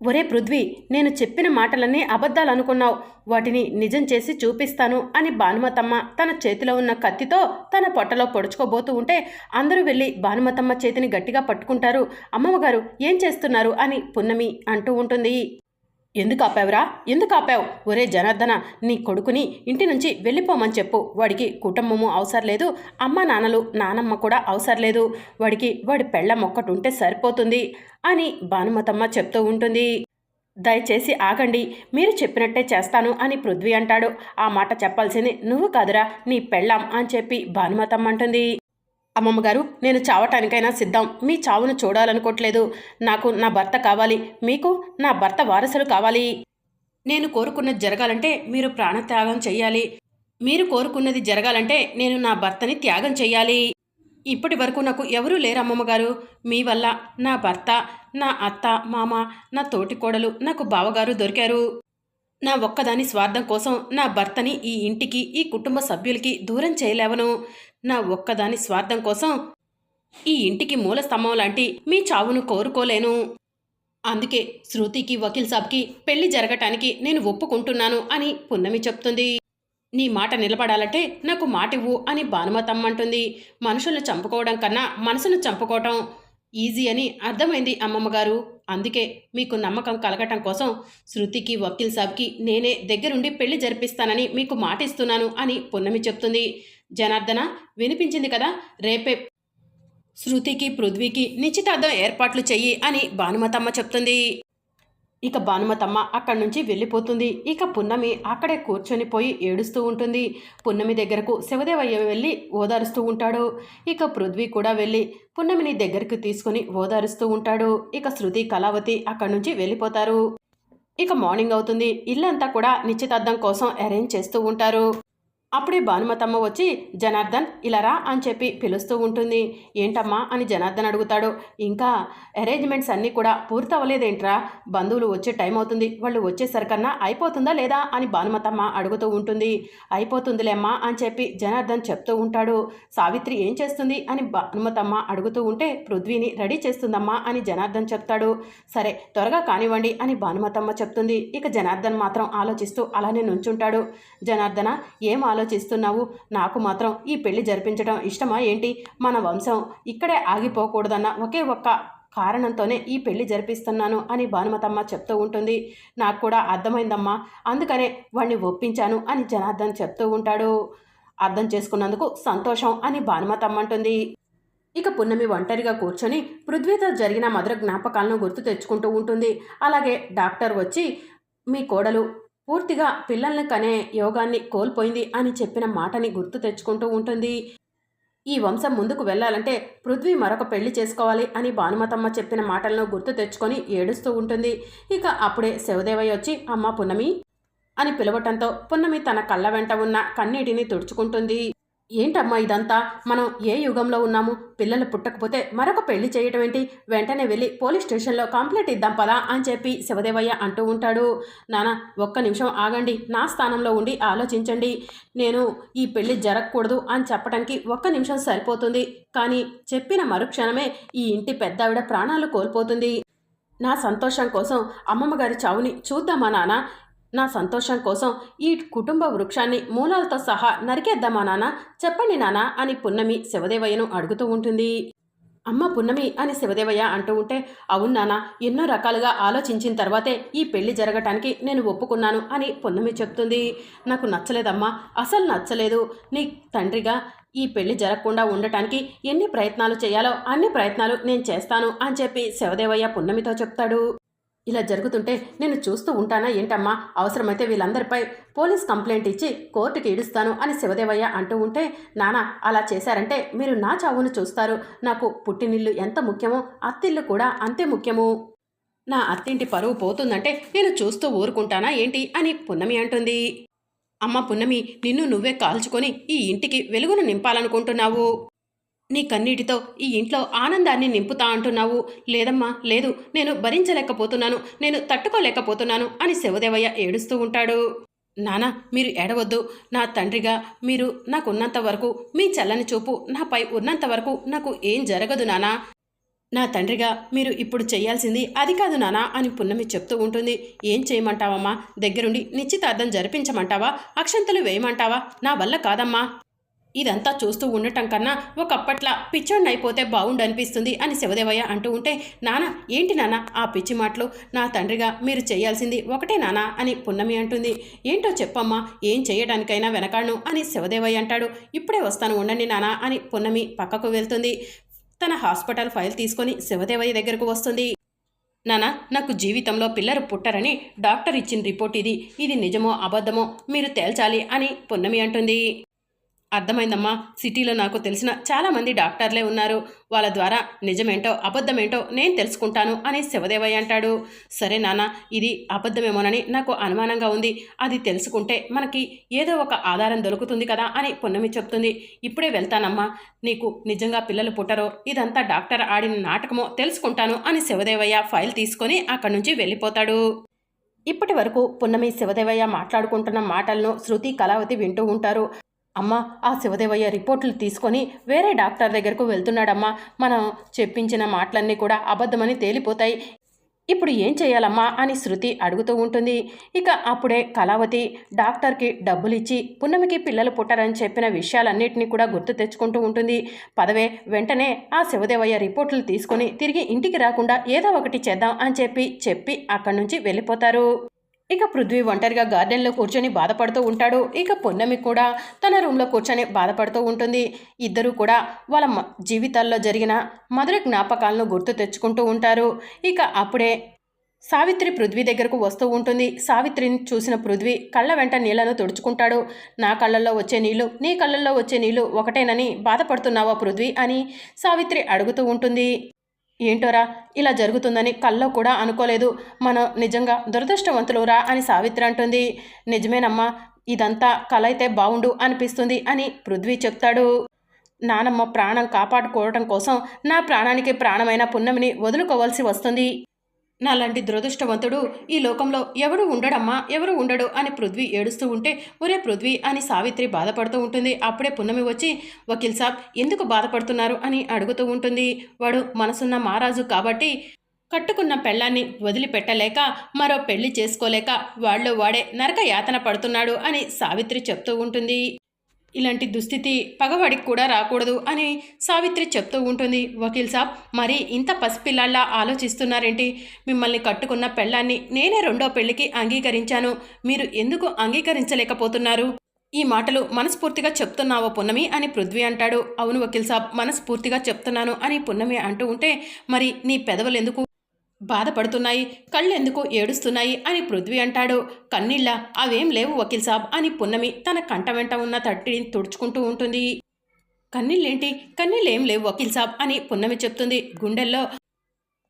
ఒరే పృథ్వీ నేను చెప్పిన మాటలన్నీ అబద్ధాలు అనుకున్నావు వాటిని నిజం చేసి చూపిస్తాను అని భానుమతమ్మ తన చేతిలో ఉన్న కత్తితో తన పొట్టలో పొడుచుకోబోతూ ఉంటే అందరూ వెళ్ళి భానుమతమ్మ చేతిని గట్టిగా పట్టుకుంటారు. అమ్మమ్మగారు ఏం చేస్తున్నారు? అని పున్నమి అంటూ ఉంటుంది. ఎందుకు ఆపావురా? ఎందుకు ఆపావు? ఒరే జనార్దన నీ కొడుకుని ఇంటి నుంచి వెళ్ళిపోమని చెప్పు. వాడికి కుటుంబము అవసరం లేదు. అమ్మ నాన్నలు నానమ్మ కూడా అవసరం లేదు. వాడికి వాడి పెళ్ళం ఒక్కటి ఉంటే సరిపోతుంది అని భానుమతమ్మ చెప్తూ ఉంటుంది. దయచేసి ఆగండి. మీరు చెప్పినట్టే చేస్తాను అని పృథ్వీ అంటాడు. ఆ మాట చెప్పాల్సింది నువ్వు కాదురా నీ పెళ్ళాం అని చెప్పి భానుమతమ్మ అంటుంది. అమ్మమ్మ గారు నేను చావటానికైనా సిద్ధం. మీ చావును చూడాలనుకోవట్లేదు నాకు నా భర్త కావాలి. మీకు నా భర్త వారసులు కావాలి. నేను కోరుకున్నది జరగాలంటే మీరు ప్రాణత్యాగం చెయ్యాలి. మీరు కోరుకున్నది జరగాలంటే నేను నా భర్తని త్యాగం చెయ్యాలి. ఇప్పటి వరకు నాకు ఎవరూ లేరు అమ్మమ్మగారు మీ వల్ల నా భర్త నా అత్త మామ నా తోటి కోడలు నాకు బావగారు దొరికారు. నా ఒక్కదాని స్వార్థం కోసం నా భర్తని ఈ ఇంటికి ఈ కుటుంబ సభ్యులకి దూరం చేయలేవను. నా ఒక్కదాని స్వార్థం కోసం ఈ ఇంటికి మూల స్తంభం లాంటి మీ చావును కోరుకోలేను. అందుకే శృతికి వకీల్ సాబ్కి పెళ్ళి జరగటానికి నేను ఒప్పుకుంటున్నాను అని పున్నమి చెప్తుంది. నీ మాట నిలబడాలంటే నాకు మాట ఇవ్వు అని భానుమతమ్మంటుంది. మనుషులను చంపుకోవడం కన్నా మనసును చంపుకోవటం ఈజీ అని అర్థమైంది అమ్మమ్మగారు అందుకే మీకు నమ్మకం కలగటం కోసం శృతికి వకీల్ సాబ్కి నేనే దగ్గరుండి పెళ్ళి జరిపిస్తానని మీకు మాట ఇస్తున్నాను అని పున్నమి చెప్తుంది. జనార్దన వినిపించింది కదా రేపే శృతికి పృథ్వీకి నిశ్చితార్థం ఏర్పాట్లు చెయ్యి అని భానుమతమ్మ చెప్తుంది. ఇక భానుమతమ్మ అక్కడి నుంచి వెళ్ళిపోతుంది. ఇక పున్నమి అక్కడే కూర్చొని పోయి ఏడుస్తూ ఉంటుంది. పున్నమి దగ్గరకు శివదేవయ్య వెళ్ళి ఓదారుస్తూ ఉంటాడు. ఇక పృథ్వీ కూడా వెళ్ళి పున్నమిని దగ్గరికి తీసుకుని ఓదారుస్తూ ఉంటాడు. ఇక శృతి కళావతి అక్కడి నుంచి వెళ్ళిపోతారు. ఇక మార్నింగ్ అవుతుంది. ఇల్లంతా కూడా నిశ్చితార్థం కోసం అరేంజ్ చేస్తూ ఉంటారు. అప్పుడే భానుమతమ్మ వచ్చి జనార్దన్ ఇలా రా అని చెప్పి పిలుస్తూ ఉంటుంది. ఏంటమ్మా? అని జనార్దన్ అడుగుతాడు. ఇంకా అరేంజ్మెంట్స్ అన్నీ కూడా పూర్తవ్వలేదేంట్రా? బంధువులు వచ్చే టైం అవుతుంది. వాళ్ళు వచ్చేసరికన్నా అయిపోతుందా లేదా? అని భానుమతమ్మ అడుగుతూ ఉంటుంది. అయిపోతుందిలేమ్మా అని చెప్పి జనార్దన్ చెప్తూ ఉంటాడు. సావిత్రి ఏం చేస్తుంది? అని భానుమతమ్మ అడుగుతూ ఉంటే పృథ్వీని రెడీ చేస్తుందమ్మా అని జనార్దన్ చెప్తాడు. సరే త్వరగా కానివ్వండి అని భానుమతమ్మ చెప్తుంది. ఇక జనార్దన్ మాత్రం ఆలోచిస్తూ అలానే నుంచుంటాడు. జనార్దన ఏం ఆలోచిస్తున్నావు? నాకు మాత్రం ఈ పెళ్ళి జరిపించడం ఇష్టమా ఏంటి? మన వంశం ఇక్కడే ఆగిపోకూడదన్న ఒకే ఒక్క కారణంతోనే ఈ పెళ్ళి జరిపిస్తున్నాను అని భానుమతమ్మ చెప్తూ ఉంటుంది. నాకు కూడా అర్థమైందమ్మా. అందుకనే వాణ్ణి ఒప్పించాను అని జనార్దన్ చెప్తూ ఉంటాడు. అర్థం చేసుకున్నందుకు సంతోషం అని భానుమతమ్మ అంటుంది. ఇక పున్నమి ఒంటరిగా కూర్చొని పృథ్వీతో జరిగిన మధుర జ్ఞాపకాలను గుర్తు తెచ్చుకుంటూ ఉంటుంది. అలాగే డాక్టర్ వచ్చి మీ కోడలు పూర్తిగా పిల్లల్ని కనే యోగాన్ని కోల్పోయింది అని చెప్పిన మాటని గుర్తు తెచ్చుకుంటూ ఉంటుంది. ఈ వంశం ముందుకు వెళ్ళాలంటే పృథ్వీ మరొక పెళ్ళి చేసుకోవాలి అని భానుమతమ్మ చెప్పిన మాటలను గుర్తు తెచ్చుకొని ఏడుస్తూ ఉంటుంది. ఇక అప్పుడే శివదేవయ్య వచ్చి అమ్మ పున్నమి అని పిలవటంతో పున్నమి తన కళ్ళ వెంట ఉన్న కన్నీటిని తుడుచుకుంటుంది. ఏంటమ్మా ఇదంతా? మనం ఏ యుగంలో ఉన్నాము? పిల్లలు పుట్టకపోతే మరొక పెళ్ళి చేయటం ఏంటి వెంటనే వెళ్ళి పోలీస్ స్టేషన్లో కంప్లైంట్ ఇద్దాం పదా అని చెప్పి శివదేవయ్య అంటూ ఉంటాడు. నాన్న ఒక్క నిమిషం ఆగండి. నా స్థానంలో ఉండి ఆలోచించండి. నేను ఈ పెళ్ళి జరగకూడదు అని చెప్పడానికి ఒక్క నిమిషం సరిపోతుంది. కానీ చెప్పిన మరుక్షణమే ఈ ఇంటి పెద్దావిడ ప్రాణాలు కోల్పోతుంది. నా సంతోషం కోసం అమ్మమ్మ గారి చావుని చూద్దామా నాన్న నా సంతోషం కోసం ఈ కుటుంబ వృక్షాన్ని మూలాలతో సహా నరికేద్దామా నాన్న చెప్పండి నాన్న అని పున్నమి శివదేవయ్యను అడుగుతూ ఉంటుంది. అమ్మ పున్నమి అని శివదేవయ్య అంటూ ఉంటే అవును నాన్న ఎన్నో రకాలుగా ఆలోచించిన తర్వాతే ఈ పెళ్ళి జరగటానికి నేను ఒప్పుకున్నాను అని పున్నమి చెప్తుంది. నాకు నచ్చలేదమ్మా అసలు నచ్చలేదు. నీ తండ్రిగా ఈ పెళ్ళి జరగకుండా ఉండటానికి ఎన్ని ప్రయత్నాలు చేయాలో అన్ని ప్రయత్నాలు నేను చేస్తాను అని చెప్పి శివదేవయ్య పున్నమితో చెప్తాడు. ఇలా జరుగుతుంటే నేను చూస్తూ ఉంటానా ఏంటమ్మా? అవసరమైతే వీళ్ళందరిపై పోలీస్ కంప్లైంట్ ఇచ్చి కోర్టుకి ఇడుస్తాను అని శివదేవయ్య అంటూ ఉంటే నానా అలా చేశారంటే మీరు నా చావును చూస్తారు. నాకు పుట్టినిల్లు ఎంత ముఖ్యమో అత్తిల్లు కూడా అంతే ముఖ్యము. నా అత్తింటి పరువు పోతుందంటే నేను చూస్తూ ఊరుకుంటానా ఏంటి? అని పున్నమి అంటుంది. అమ్మ పున్నమి నిన్ను నువ్వే కాల్చుకొని ఈ ఇంటికి వెలుగును నింపాలనుకుంటున్నావు. నీ కన్నీటితో ఈ ఇంట్లో ఆనందాన్ని నింపుతా అంటున్నావు. లేదమ్మా లేదు నేను భరించలేకపోతున్నాను నేను తట్టుకోలేకపోతున్నాను అని శివదేవయ్య ఏడుస్తూ ఉంటాడు. నానా మీరు ఏడవద్దు. నా తండ్రిగా మీరు నాకున్నంత వరకు మీ చల్లని చూపు నాపై ఉన్నంత వరకు నాకు ఏం జరగదు నానా. నా తండ్రిగా మీరు ఇప్పుడు చేయాల్సింది అది కాదు నానా అని పున్నమి చెప్తూ ఉంటుంది. ఏం చేయమంటావమ్మా? దగ్గరుండి నిశ్చితార్థం జరిపించమంటావా? అక్షంతలు వేయమంటావా? నా వల్ల కాదమ్మా. ఇదంతా చూస్తూ ఉండటం కన్నా ఒకప్పట్లా పిచ్చోడిని అయిపోతే బాగుండనిపిస్తుంది అని శివదేవయ్య అంటూ ఉంటే నానా ఏంటి నానా ఆ పిచ్చి మాటలు? నా తండ్రిగా మీరు చేయాల్సింది ఒకటే నానా అని పున్నమి అంటుంది. ఏంటో చెప్పమ్మా ఏం చేయడానికైనా వెనకాడను అని శివదేవయ్య అంటాడు. ఇప్పుడే వస్తాను ఉండండి నానా అని పున్నమి పక్కకు వెళ్తుంది. తన హాస్పిటల్ ఫైల్ తీసుకొని శివదేవయ్య దగ్గరకు వస్తుంది. నానా నాకు జీవితంలో పిల్లలు పుట్టరని డాక్టర్ ఇచ్చిన రిపోర్ట్ ఇది. ఇది నిజమో అబద్ధమో మీరు తేల్చాలి అని పున్నమి అంటుంది. అర్థమైందమ్మా. సిటీలో నాకు తెలిసిన చాలామంది డాక్టర్లే ఉన్నారు. వాళ్ళ ద్వారా నిజమేంటో అబద్ధమేంటో నేను తెలుసుకుంటాను అని శివదేవయ్య అంటాడు. సరే నాన్న ఇది అబద్ధమేమోనని నాకు అనుమానంగా ఉంది. అది తెలుసుకుంటే మనకి ఏదో ఒక ఆధారం దొరుకుతుంది కదా అని పున్నమి చెప్తుంది. ఇప్పుడే వెళ్తానమ్మా. నీకు నిజంగా పిల్లలు పుట్టరో ఇదంతా డాక్టర్ ఆడిన నాటకమో తెలుసుకుంటాను అని శివదేవయ్య ఫైల్ తీసుకొని అక్కడి నుంచి వెళ్ళిపోతాడు. ఇప్పటి వరకు పున్నమి శివదేవయ్య మాట్లాడుకుంటున్న మాటలను శృతి కళావతి వింటూ ఉంటారు. అమ్మ ఆ శివదేవయ్య రిపోర్ట్లు తీసుకొని వేరే డాక్టర్ దగ్గరకు వెళ్తున్నాడమ్మా. మనం చెప్పించిన మాటలన్నీ కూడా అబద్ధమని తేలిపోతాయి. ఇప్పుడు ఏం చేయాలమ్మా అని శృతి అడుగుతూ ఉంటుంది. ఇక అప్పుడే కళావతి డాక్టర్కి డబ్బులు ఇచ్చి పున్నమికి పిల్లలు పుట్టారని చెప్పిన విషయాలన్నింటినీ కూడా గుర్తు తెచ్చుకుంటూ ఉంటుంది. పదవే వెంటనే ఆ శివదేవయ్య రిపోర్ట్లు తీసుకొని తిరిగి ఇంటికి రాకుండా ఏదో ఒకటి చేద్దాం అని చెప్పి చెప్పి అక్కడి నుంచి వెళ్ళిపోతారు. ఇక పృథ్వీ ఒంటరిగా గార్డెన్లో కూర్చొని బాధపడుతూ ఉంటాడు. ఇక పొన్నమి కూడా తన రూమ్లో కూర్చొని బాధపడుతూ ఉంటుంది. ఇద్దరూ కూడా వాళ్ళ జీవితాల్లో జరిగిన మధుర జ్ఞాపకాలను గుర్తు తెచ్చుకుంటూ ఉంటారు. ఇక అప్పుడే సావిత్రి పృథ్వీ దగ్గరకు వస్తూ ఉంటుంది. సావిత్రిని చూసిన పృథ్వీ కళ్ళ వెంట నీళ్ళను తుడుచుకుంటాడు. నా కళ్ళల్లో వచ్చే నీళ్ళు నీ కళ్ళల్లో వచ్చే నీళ్ళు ఒకటేనని బాధపడుతున్నావా పృథ్వీ అని సావిత్రి అడుగుతూ ఉంటుంది. ఏంటోరా? ఇలా జరుగుతుందని కల్లో కూడా అనుకోలేదు. మనం నిజంగా దురదృష్టవంతులురా అని సావిత్రి అంటుంది. నిజమేనమ్మా ఇదంతా కల అయితే బావుండు అనిపిస్తుంది అని పృథ్వీ చెప్తాడు. నానమ్మ ప్రాణం కాపాడుకోవడం కోసం నా ప్రాణానికి ప్రాణమైన పున్నమిని వదులుకోవాల్సి వస్తుంది. నాలాంటి దురదృష్టవంతుడు ఈ లోకంలో ఎవడు ఉండడమ్మా ఎవరు ఉండడు అని పృథ్వీ ఏడుస్తూ ఉంటే ఒరే పృథ్వీ అని సావిత్రి బాధపడుతూ ఉంటుంది. అప్పుడే పున్నమి వచ్చి వకీల్ సాబ్ ఎందుకు బాధపడుతున్నారు? అని అడుగుతూ ఉంటుంది. వాడు మనసున్న మహారాజు కాబట్టి కట్టుకున్న పెళ్ళాన్ని వదిలిపెట్టలేక మరో పెళ్ళి చేసుకోలేక వాళ్ళు వాడే నరక యాతన పడుతున్నాడు అని సావిత్రి చెప్తూ ఉంటుంది. ఇలాంటి దుస్థితి పగవాడికి కూడా రాకూడదు అని సావిత్రి చెప్తూ ఉంటుంది. వకీల్ సాబ్ మరి ఇంత పసిపిల్లల్లా ఆలోచిస్తున్నారేంటి? మిమ్మల్ని కట్టుకున్న పెళ్ళాన్ని నేనే రెండో పెళ్ళికి అంగీకరించాను. మీరు ఎందుకు అంగీకరించలేకపోతున్నారు? ఈ మాటలు మనస్ఫూర్తిగా చెప్తున్నావో పున్నమి అని పృథ్వీ అంటాడు. అవును వకీల్ సాబ్ మనస్ఫూర్తిగా చెప్తున్నాను అని పున్నమి అంటూ ఉంటే మరి నీ పెదవులెందుకు? బాధపడుతున్నాయి కళ్ళెందుకు ఏడుస్తున్నాయి అని పృథ్వీ అంటాడు. కన్నీళ్ళ అవేం లేవు వకీల్ సాబ్ అని పున్నమి తన కంట వెంట ఉన్న తట్టిని తుడుచుకుంటూ ఉంటుంది. కన్నీళ్ళేంటి? కన్నీళ్ళేం లేవు వకీల్ సాబ్ అని పున్నమి చెప్తుంది. గుండెల్లో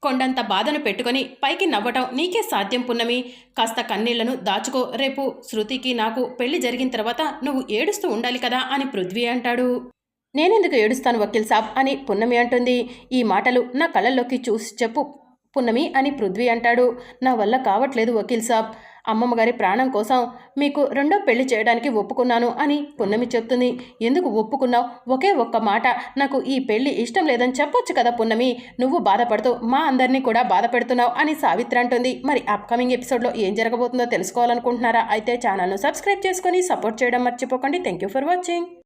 కొండంత బాధను పెట్టుకొని పైకి నవ్వటం నీకే సాధ్యం పున్నమి. కాస్త కన్నీళ్ళను దాచుకో. రేపు శృతికి నాకు పెళ్ళి జరిగిన తర్వాత నువ్వు ఏడుస్తూ ఉండాలి కదా అని పృథ్వీ అంటాడు. నేనెందుకు ఏడుస్తాను వకీల్ సాబ్ అని పున్నమి అంటుంది. ఈ మాటలు నా కళ్ళల్లోకి చూసి చెప్పు. పున్నమి అని పృథ్వీ అంటాడు. నా వల్ల కావట్లేదు వకీల్ సాబ్. అమ్మమ్మగారి ప్రాణం కోసం మీకు రెండో పెళ్ళి చేయడానికి ఒప్పుకున్నాను అని పున్నమి చెప్తుంది. ఎందుకు ఒప్పుకున్నావు? ఒకే ఒక్క మాట. నాకు ఈ పెళ్ళి ఇష్టం లేదని చెప్పొచ్చు కదా పున్నమి. నువ్వు బాధపడుతూ మా అందరినీ కూడా బాధ పెడుతున్నావు అని సావిత్రి అంటుంది. మరి అప్కమింగ్ ఎపిసోడ్లో ఏం జరగబోతుందో తెలుసుకోవాలనుకుంటున్నారా? అయితే ఛానల్ను సబ్స్క్రైబ్ చేసుకొని సపోర్ట్ చేయడం మర్చిపోకండి. Thank you for watching